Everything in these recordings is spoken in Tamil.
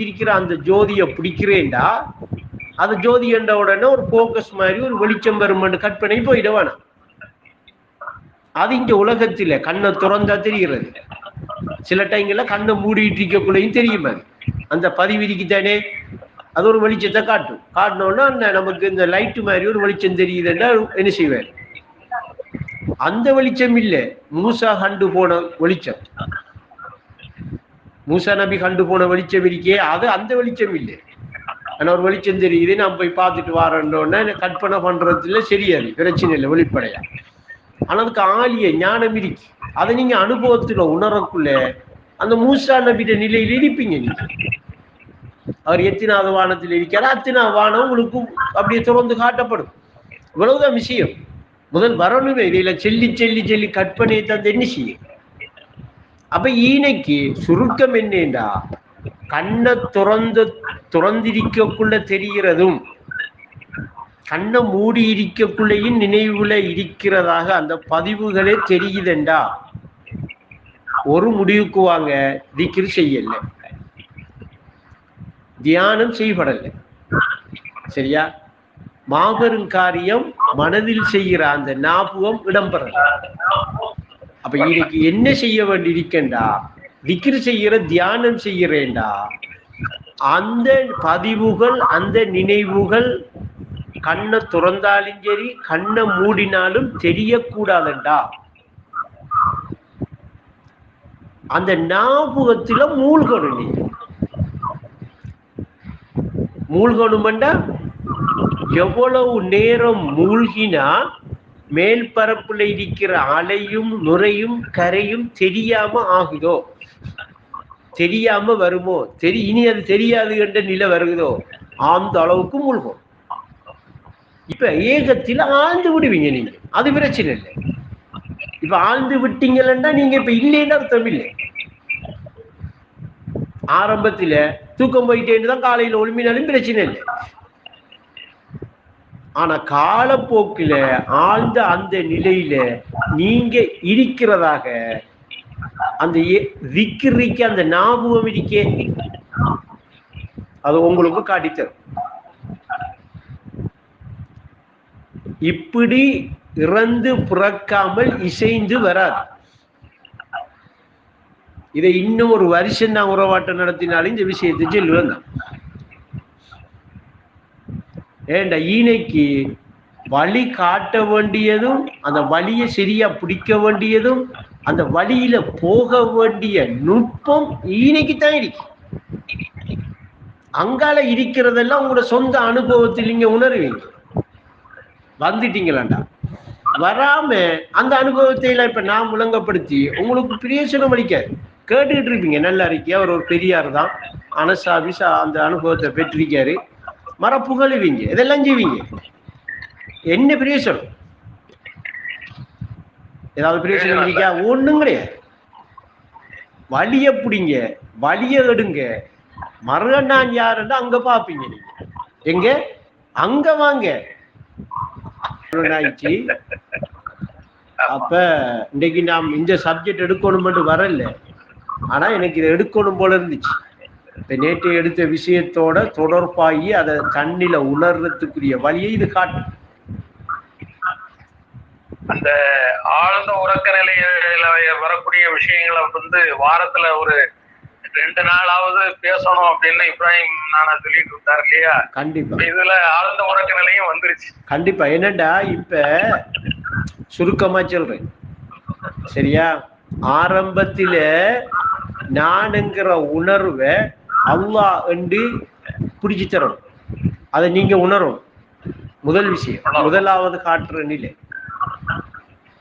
மறைஞ்சிருக்கிற அந்த ஜோதியை பிடிக்கிறேன்டா அது ஜோதி என்ற உடனே ஒரு போக்கஸ் மாதிரி ஒரு வெளிச்சம் வருமென்று கற்பனை போயிட வேணாம் அது இங்க உலகத்துல கண்ணை திறந்தா தெரிகிறது. சில டைம்ல கண்ணை மூடிட்டு இருக்கக்குள்ளையும் தெரியும் அது. அந்த பதிவிதிக்கு தானே அது ஒரு வெளிச்சத்தை காட்டும். காட்டினோன்னா நமக்கு இந்த லைட்டு மாதிரி ஒரு வெளிச்சம் தெரியுதுன்னா என்ன செய்வார்? அந்த வெளிச்சம் இல்லை மூசா கண்டு போன வெளிச்சம். மூசா நபி கண்டு போன வெளிச்சம் இருக்கே அது அந்த வெளிச்சம் இல்லை. ஆனா ஒரு வெளிச்சம் தெரியுது நான் போய் பார்த்துட்டு வரேன்னொன்னே கற்பனை பண்றதுல சரியாது பிரச்சனை இல்லை வெளிப்படையா. ஆனா அதுக்கு ஆலிய ஞானம் இருக்கு. அதை நீங்க அனுபவத்துல உணரக்குள்ள அந்த மூசா நபிட நிலையில இருப்பீங்க நீங்க. அவர் எத்தினாவது வானத்தில் இருக்கிறார் அத்தினாவது வானம் உங்களுக்கு அப்படியே தொடர்ந்து காட்டப்படும். இவ்வளவுதான் விஷயம். முதல் வரணுமே இதில் செல்லி செல்லி செல்லி கற்பனையை தந்து என்ன செய்யும்? அப்ப ஈனைக்கு சுருக்கம் என்னண்டா? கண்ணை துறந்து துறந்திருக்கக்குள்ள தெரிகிறதும் கண்ணை மூடி இருக்கக்குள்ளேயும் நினைவுல இருக்கிறதாக அந்த பதிவுகளே தெரியுதுண்டா? ஒரு முடிவுக்கு வாங்க திக்கிர் செய்யல. தியானம் செய்யப்படல சரியா? மாபெரும் காரியம் மனதில் செய்கிற அந்த ஞாபகம் இடம்பெறல. அப்ப இன்னைக்கு என்ன செய்ய வேண்டி இருக்கேன்டா செய்யற தியானம் செய்யறேன்டா. அந்த பதிவுகள் அந்த நினைவுகள் கண்ணை துறந்தாலும் சரி கண்ணை மூடினாலும் தெரியக்கூடாதுண்டா அந்த ஞாபகத்துல மூழ்கணும் நீ. மூழ்கணுமெண்டா? எவ்வளவு நேரம் மூழ்கினா மேல் பரப்புல இருக்கிற அலையும் நுரையும் கரையும் தெரியாம ஆகுதோ? தெரியாம வருமோ? தெரி இனி அது தெரியாது என்ற நிலை வருகுதோ அந்த அளவுக்கு மூழ்கும். இப்ப ஏகத்தில் ஆழ்ந்து விடுவீங்க நீங்க. அது பிரச்சனை இல்லை. இப்ப ஆழ்ந்து விட்டீங்கன்னா நீங்க இப்ப இல்லைன்னு அர்த்தம் இல்லை. ஆரம்பத்துல தூக்கம் போயிட்டேன்னு தான் காலையில ஒளிமினாலும் பிரச்சனை இல்லை. ஆனா காலப்போக்கில ஆழ்ந்த அந்த நிலையில நீங்க இருக்கிறதாக அந்த விக்கிரிக்கு அந்த ஞாபகம் இருக்கே அது உங்களுக்கு காட்டித்தரும். இப்படி இறந்து பிறக்காமல் இசைந்து வராது. இதை இன்னும் ஒரு வருஷம் நான் உறவாட்டம் நடத்தினாலும் இந்த விஷயத்தை சொல்லுவேன் தான் ஏண்ட ஈனைக்கு வழி காட்ட வேண்டியதும் அந்த வழியை சரியா பிடிக்க வேண்டியதும் அந்த வழியில போக வேண்டிய நுட்பம் ஈனைக்கு தான் இருக்கு. அங்கால இருக்கிறதெல்லாம் உங்களோட சொந்த அனுபவத்தில் நீங்க உணர்வீங்க. வந்துட்டீங்களாண்டா. வராம அந்த அனுபவத்தை எல்லாம் இப்ப நான் முழங்கப்படுத்தி உங்களுக்கு பிரயோசனம் அளிக்காது கேட்டுக்கிட்டு இருப்பீங்க. நல்லா இருக்கியா அவர் ஒரு பெரியார் தான். அனசாபிசா அந்த அனுபவத்தை பெற்றிருக்காரு. மர புகழுவீங்க இதெல்லாம் செய்வீங்க. என்ன பிரயோசனம்? ஏதாவது பிரயோசனம் இருக்கா ஒண்ணும் கிடையாது. வழிய பிடிங்க வழிய எடுங்க. மறுநாள் யாருன்னா அங்க பாப்பீங்க நீங்க. எங்க? அங்க வாங்க. ஆயிடுச்சு. அப்ப இன்னைக்கு நாம் இந்த சப்ஜெக்ட் எடுக்கணும் வரல. ஆனா எனக்கு இதை எடுக்கணும் போல இருந்துச்சு. நேற்று எடுத்த விஷயத்தோட தொடர்பாகி அதை தண்ணில உணர்றதுக்குரிய வழியை இது காட்டும் அந்த ஆழ்ந்த உறக்க நிலையில வரக்கூடிய விஷயங்களை வந்து வாரத்துல ஒரு ரெண்டு நாளாவது பேசணும் அப்படின்னு இப்ராஹிம் நானா சொல்லிட்டு இருந்தாரு இல்லையா? கண்டிப்பா. இதுல ஆழ்ந்த உறக்க நிலையும் வந்துருச்சு. கண்டிப்பா. என்னடா இப்ப சுருக்கமா சொல்றேன். சரியா? ஆரம்பத்தில நானுங்கிற உணர்வை அல்லாஹ் என்று பிடிச்சு தரணும். அதை நீங்க உணரணும். முதல் விஷயம். முதலாவது காட்டுற நிலை.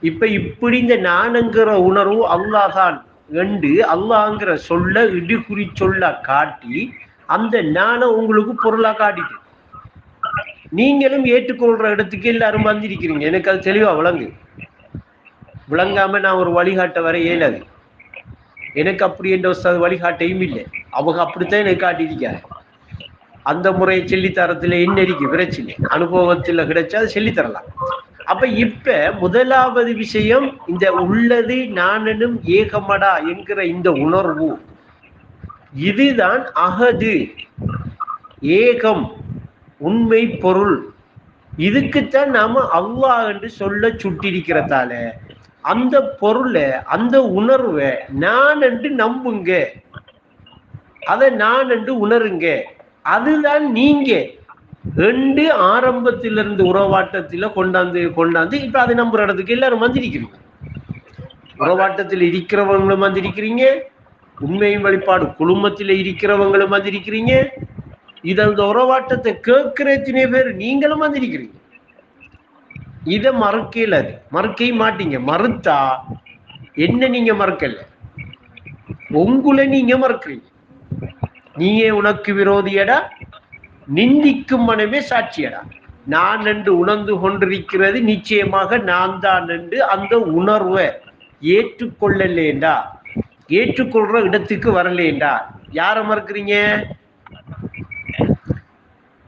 இப்ப இப்படி இந்த நானுங்கிற உணர்வு அல்லாஹான் என்று அல்லாங்கிற சொல்ல இடுகுறி சொல்ல காட்டி அந்த நானை உங்களுக்கு பொருளா காட்டிட்டு. நீங்களும் ஏற்றுக்கொள்ற இடத்துக்கு எல்லாரும் வந்திருக்கிறீங்க. எனக்கு அது தெளிவா விளங்கு. விளங்காம நான் ஒரு வழிகாட்ட வர இயலாது. எனக்கு அப்படி என்ற ஒரு வழிகாட்டையும் இல்லை. அவங்க அப்படித்தான் எனக்கு காட்டியிருக்காரு அந்த முறையை சொல்லித்தரத்துல என்ன இருக்கு பிரச்சனை. அனுபவத்துல கிடைச்சா அது செல்லித்தரலாம். அப்ப இப்ப முதலாவது விஷயம் இந்த உள்ளது நானனும் ஏகமடா என்கிற இந்த உணர்வு. இதுதான் அகது. ஏகம் உண்மை பொருள். இதுக்குத்தான் நாம அல்லாஹ் என்று சொல்ல சுட்டிருக்கிறதால அந்த பொருளை அந்த உணர்வை நான் என்று நம்புங்க. அதை நான் என்று உணருங்க. அதுதான் நீங்க. ரெண்டு ஆரம்பத்திலிருந்து உறவாட்டத்தில கொண்டாந்து கொண்டாந்து இப்ப அதை நம்புற இடத்துக்கு எல்லாரும் வந்திருக்கிறீங்க. உறவாட்டத்தில் இருக்கிறவங்களும் வந்திருக்கிறீங்க. உண்மையும் வழிபாடு குழுமத்தில் இருக்கிறவங்களும் வந்திருக்கிறீங்க. இத அந்த உறவாட்டத்தை கேட்கிற எத்தனை பேர் நீங்களும் வந்திருக்கிறீங்க. இதை மறுக்கல அது. மறுக்கவே மாட்டீங்க. மறுத்தா என்ன நீங்க மறுக்கல? உங்களை நீங்க மறுக்கிறீங்க. நீயே உனக்கு விரோதியடா? நிந்திக்கும் மனமே சாட்சியடா. நான் என்று உணர்ந்து கொண்டிருக்கிறது நிச்சயமாக நான் தான் என்று அந்த உணர்வை ஏற்றுக்கொள்ளலேண்டா. ஏற்றுக்கொள்ற இடத்துக்கு வரலேண்டா. யார மறுக்கிறீங்க?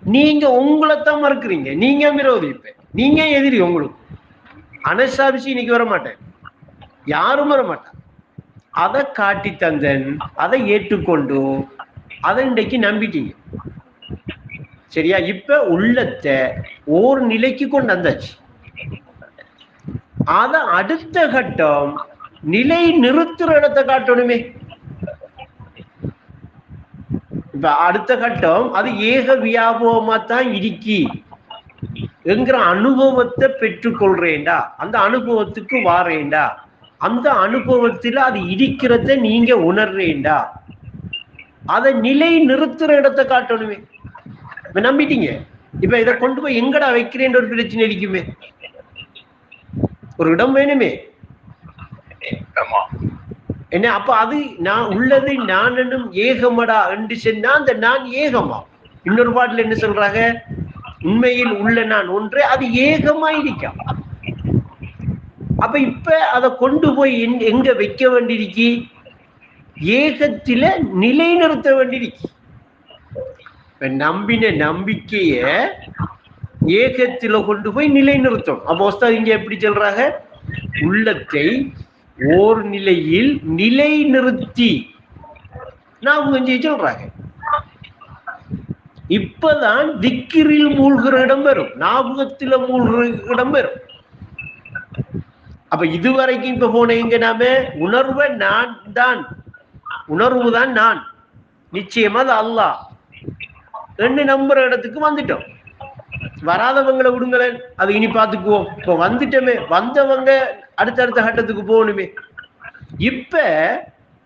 நீங்க உங்களைத்தான் மறுக்கிறீங்க. நீங்க விரோதிப்பேன் நீங்க எதிரி உங்களுக்கு? அனசாபிச்சு இன்னைக்கு வர மாட்டேன் யாரும் வர மாட்டான் அதை காட்டி தந்தன் அதை ஏற்றுக்கொண்டு அதை இன்றைக்கு நம்பிட்டீங்க. சரியா? இப்ப உள்ளத்தை ஓர் நிலைக்கு கொண்டு வந்தாச்சு. அத அடுத்த கட்டம் நிலை நிறுத்துற இடத்தை காட்டணுமே. இப்ப அடுத்த கட்டம் அது ஏக வியாபகமா தான் இருக்கி என்கிற அனுபவத்தை பெற்றுக்கொள்றேன்டா. அந்த அனுபவத்துக்கு வாரேன்டா. அந்த அனுபவத்துல அது இருக்கிறத நீங்க உணர்றேன்டா. அதை நிலை நிறுத்துற இடத்தை காட்டணுமே. இப்ப நம்பிட்டீங்க? இப்ப இதை கொண்டு போய் எங்கடா வைக்கிறேன்ற ஒரு பிரச்சனை இருக்குமே. ஒரு இடம் வேணுமே. என்ன அப்ப அது நான் உள்ளது நான் என்னும் ஏகமடா என்று சொன்னா அந்த நான் ஏகமா. இன்னொரு பாட்டுல என்ன சொல்றாங்க? உண்மையில் உள்ள நான் ஒன்றே அது ஏகமா அப்ப இப்ப அதை கொண்டு போய் எங்க- எங்க வைக்க வேண்டியிருக்கு? ஏகத்தில நிலைநிறுத்த வேண்டியிருக்கு. இப்ப நம்பின நம்பிக்கைய ஏகத்தில கொண்டு போய் நிலைநிறுத்தும். அப்போ இங்க எப்படி சொல்றாங்க? உள்ளத்தை ஓர் நிலையில் நிலை நிறுத்தி நான் கொஞ்சம் சொல்றாங்க. இப்பதான் திக்கிரில் மூழ்கிற இடம் வரும். ஞாபகத்துல மூழ்கிற இடம் வரும். அப்ப இதுவரைக்கும் இப்ப போன எங்க நாம? உணர்வை நான் தான். உணர்வு தான் நான். நிச்சயமா அது அல்லாஹ். ரெண்டு நம்புற இடத்துக்கு வந்துட்டோம். வராதவங்களை விடுங்களேன். அது இனி பார்த்துக்குவோம். இப்ப வந்துட்டோமே. வந்தவங்க அடுத்தடுத்த கட்டத்துக்கு போகணுமே. இப்ப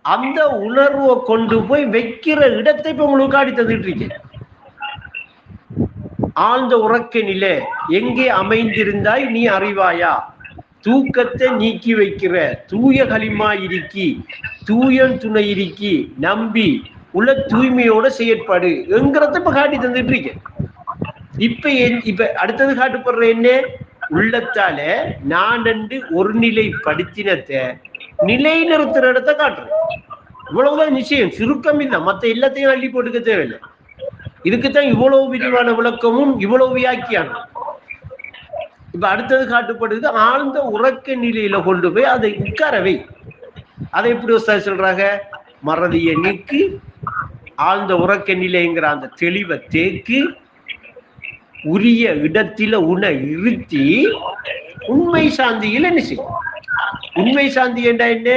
அந்த உணர்வை கொண்டு போய் வைக்கிற இடத்தை இப்ப உங்களுக்கு காடி தந்துட்டு இருக்கேன். ஆழ்ந்த உறக்க நிலை எங்கே அமைந்திருந்தாய் நீ அறிவாயா? தூக்கத்தை நீக்கி வைக்கிற தூய களிமா இருக்கி தூயன் துணை இருக்கி நம்பி உள்ள தூய்மையோட செயற்பாடு எங்கிறத இப்ப காட்டி தந்துட்டு இருக்கேன் இப்ப இப்ப அடுத்தது காட்டுப்படுற என்ன? உள்ளத்தால நான் என்று ஒரு நிலை படுத்தினத்தை நிலை நிறுத்துற இடத்தை காட்டுறேன். இவ்வளவுதான் நிச்சயம் சுருக்கம் இல்லை. மத்த எல்லாத்தையும் அள்ளி போட்டுக்க தேவையில்லை. இதுக்குத்தான் இவ்வளவு விரிவான விளக்கமும் இவ்வளவு வியாக்கியானம். இப்ப அடுத்தது காட்டுப்படுது ஆழ்ந்த உறக்க நிலையில கொண்டு போய் அதை உட்காரவை அதை எப்படி உஸ்தாத் சொல்றாங்க? மறதிய நீக்கி ஆழ்ந்த உறக்க நிலைங்கிற அந்த தெளிவை தேக்கு உரிய இடத்தில உன்னை இருத்தி உண்மை சாந்தியில் என்ன செய்யும் உண்மை சாந்தி என்றா என்ன?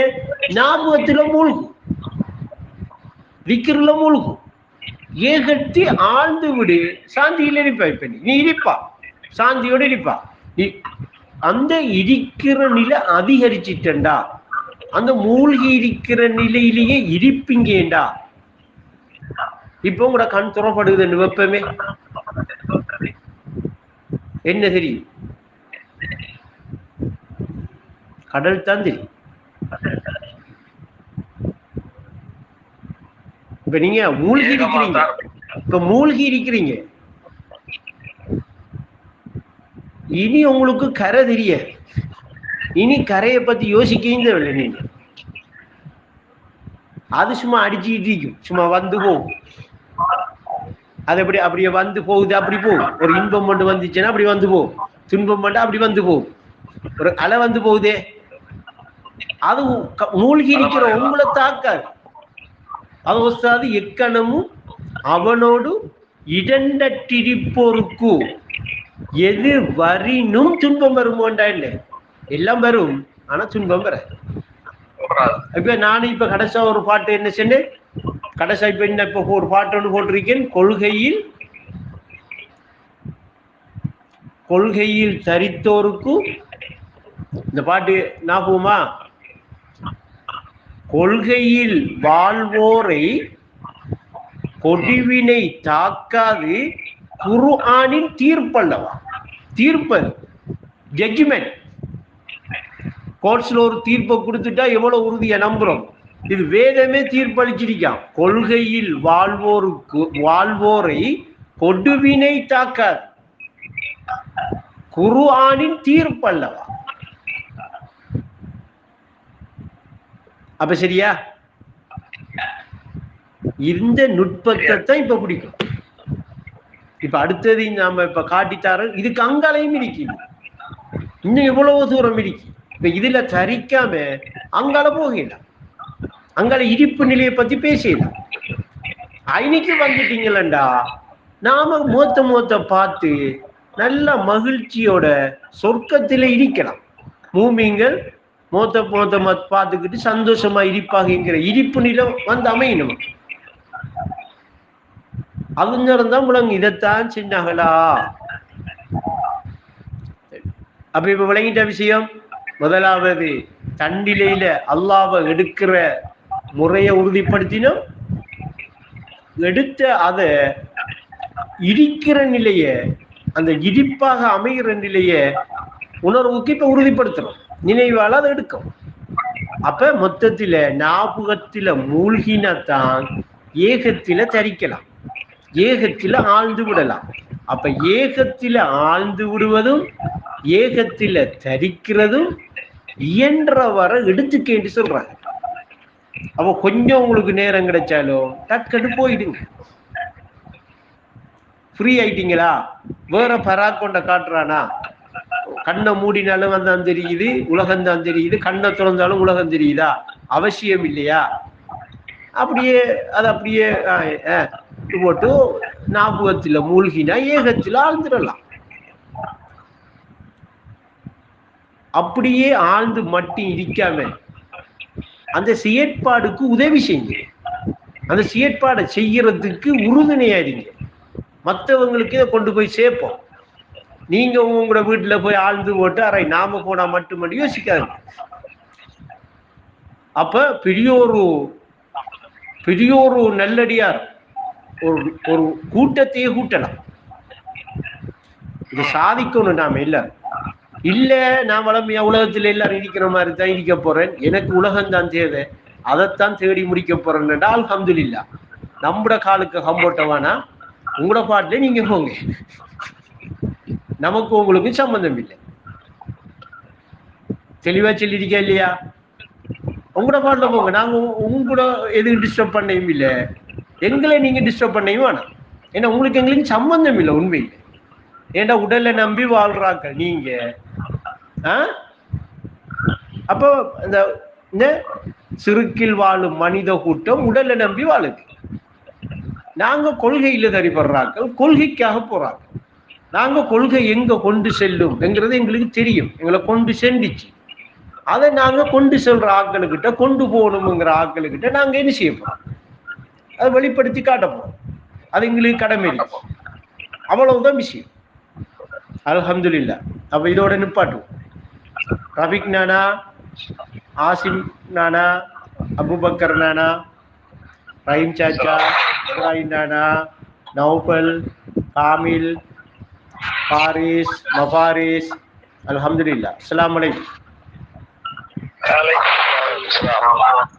ஞாபகத்துல மூழ்கும் விக்கிரில மூழ்கும் ஏகத்தி ஆழ்ந்து விடு. சாந்தியில் இருப்பா இப்ப நீ. நீ இருப்பா சாந்தியோட இருப்பா நீ அந்த இருக்கிற நிலை அதிகரிச்சிட்டண்டா அந்த மூழ்கி இருக்கிற நிலையிலேயே இருப்பீங்கடா இப்போ உங்களோட கண் துறப்படுது வெப்பமே. என்ன தெரியும் கடல் தான் தெரியும் இப்ப நீங்க மூழ்கி இருக்கிறீங்க. இப்ப மூழ்கி இருக்கிறீங்க. இனி உங்களுக்கு கரை தெரியாது இனி கரையை பத்தி யோசிக்கவும் தேவையில்லை நீங்க. அது சும்மா அடிச்சுக்கிட்டு இருக்கும் சும்மா வந்து போகும் அது எப்படி அப்படியே வந்து போகுது அப்படி போகும் ஒரு இன்பம் மட்டும் வந்துச்சுன்னா அப்படி வந்து போகும் துன்பம் மட்டும் அப்படி வந்து போகும் ஒரு அலை வந்து போகுதே. அது மூழ்கி இருக்கிற உங்களை தாக்காது. ஒஸ்தாது எக்கணமும் அவனோடு இடண்டட்டிருப்போருக்கு. எது வரினும் துன்பம் வருமோண்டா இல்லை எல்லாம் வரும் ஆனா துன்பம் வர. இப்ப நானும் இப்ப கடைசா ஒரு பாட்டு என்ன சொன்னேன்? கடைசா இப்ப என்ன இப்ப ஒரு பாட்டு ஒன்று போட்டிருக்கேன்? கொள்கையில் கொள்கையில் தரித்தோருக்கு. இந்த பாட்டு ஞாபகமா? கொள்கையில் வாழ்வோரை கொடிவினை தாக்காது குரு ஆனின் தீர்ப்பல்லவா தீர்ப்பது ஜட்ஜ்மெண்ட் கோர்ட்ஸ்ல ஒரு தீர்ப்பை கொடுத்துட்டா எவ்வளவு உறுதியை நம்புறோம்? இது வேதமே தீர்ப்பளிச்சிருக்கான் கொள்கையில் வாழ்வோருக்கு வாழ்வோரை கொடுவினை தாக்காது. குரு ஆனின் தீர்ப்பல்லவா அப்ப சரியா? இந்த நுட்பத்தை தான் இப்ப பிடிக்கும். இப்ப அடுத்தது நாம இப்ப காட்டித்தாரோ இதுக்கு அங்காலையும் இருக்குது இன்னும் எவ்வளவு தூரம் இடிக்கு இப்ப இதுல தரிக்காம அங்கால போகலாம். அங்கால இடிப்பு நிலையை பத்தி பேசலாம். ஐனிக்கு வந்துட்டீங்களண்டா. நாம மூத்த மூத்த பார்த்து நல்ல மகிழ்ச்சியோட சொர்க்கத்தில இடிக்கலாம். பூமிங்கள் மூத்த மூத்த பார்த்துக்கிட்டு சந்தோஷமா இருப்பாங்கங்கிற இடிப்பு நிலம் வந்து அமையணும். அவங்க தான் முழங்கு இதைத்தான் சின்னகளா அப்ப இப்ப விளங்கிட்ட விஷயம் முதலாவது தண்டிலையில அல்லாவை எடுக்கிற முறையை உறுதிப்படுத்தினோம். எடுத்த அத இடிக்கிற நிலைய அந்த இடிப்பாக அமைகிற நிலைய உணர்வுக்கு இப்ப உறுதிப்படுத்துறோம். நினைவால அதை எடுக்கும். அப்ப மொத்தத்துல ஞாபகத்தில மூழ்கினத்தான் ஏகத்தில தரிக்கலாம். ஏகத்தில ஆழ்ந்து விடலாம். அப்ப ஏகத்தில ஆழ்ந்து விடுவதும் ஏகத்தில தரிக்கிறதும் இயன்றவரை எடுத்துக்கேன்னு சொல்றாங்க. அப்ப கொஞ்சம் உங்களுக்கு நேரம் கிடைச்சாலும் டக்குன்னு போயிடுங்க. ஃப்ரீ ஆயிட்டீங்களா? வேற பராக் கொண்ட காட்டுறானா? கண்ணை மூடினாலும் தான் தெரியுது உலகம் தான் தெரியுது கண்ணை திறந்தாலும் உலகம் தெரியுதா? அவசியம் இல்லையா? அப்படியே அது அப்படியே ஆஹ், போட்டு ஞாபகத்துல மூழ்கினா ஏகத்துல ஆழ்ந்துடலாம். அப்படியே ஆழ்ந்து மட்டும் இருக்காம அந்த செயற்பாடுக்கு உதவி செய்யுங்க அந்த செயற்பாடை செய்யறதுக்கு உறுதுணையா இருங்க. மற்றவங்களுக்கு இதை கொண்டு போய் சேர்ப்போம். நீங்க உங்களோட வீட்டுல போய் ஆழ்ந்து போட்டு அரை நாம போனா மட்டும் யோசிக்காது அப்ப பெரியோரு பெரியோரு பெரிய ஒரு நல்லடியார் ஒரு ஒரு கூட்டத்தையே கூட்டலாம். இது சாதிக்கணும் நாம இல்ல இல்ல நான் வளமையா உலகத்துல எல்லாரும் இருக்கிற மாதிரி தான் இருக்க போறேன். எனக்கு உலகம் தான் தேவை. அதைத்தான் தேடி முடிக்க போறேன் அல்ஹம்துலில்லா. நம்மட காலுக்கு ஹம்போட்டவானா உங்களோட பாட்டுல நீங்க போங்க. நமக்கு உங்களுக்கு சம்பந்தம் இல்லை தெளிவா சொல்லியிருக்கா இல்லையா? உங்களோட பாட்டில் போங்க. நாங்க உங்க உங்களோட எதுவும் டிஸ்டர்ப் பண்ணையும் இல்லை. எங்களை நீங்க டிஸ்டர்ப் பண்ணையும் வேணாம். ஏன்னா உங்களுக்கு எங்களுக்கு சம்பந்தம் இல்லை உண்மையில். ஏண்டா உடலை நம்பி வாழ்றாங்க நீங்க? அப்போ இந்த இந்த சிறுக்கில் வாழும் மனித கூட்டம் உடலை நம்பி வாழுது. நாங்க கொள்கையில தரிபடுறாங்க கொள்கைக்காக போறாங்க. நாங்க கொள்கை எங்க கொண்டு செல்லும் என்கிறது எங்களுக்கு தெரியும். எங்களை கொண்டு சென்றுச்சு. அதை நாங்க கொண்டு செல்ற ஆட்களுக்கிட்ட கொண்டு போகணுங்கிற ஆட்களுக்கிட்ட நாங்க என்ன செய்ய போறோம்? அதை வெளிப்படுத்தி காட்ட போறோம். அது எங்களுக்கு கடமை இருக்கு அவ்வளவுதான் விஷயம். அல்ஹம்துலில்லா. அப்ப இதோட நிப்பாட்டுவோம். ரபிக் நானா? ஆசிம் நானா? அபுபக்கர் நானா? ரஹீம் சாச்சா? இப்ராஹிம் நானா? நௌபல் காமில்? பாரிஸ் மஃபாரிஸ் அல்ஹம்துலில்லா அஸ்ஸலாமு அலைக்கும் அலைக்கும் அஸ்ஸலாம்.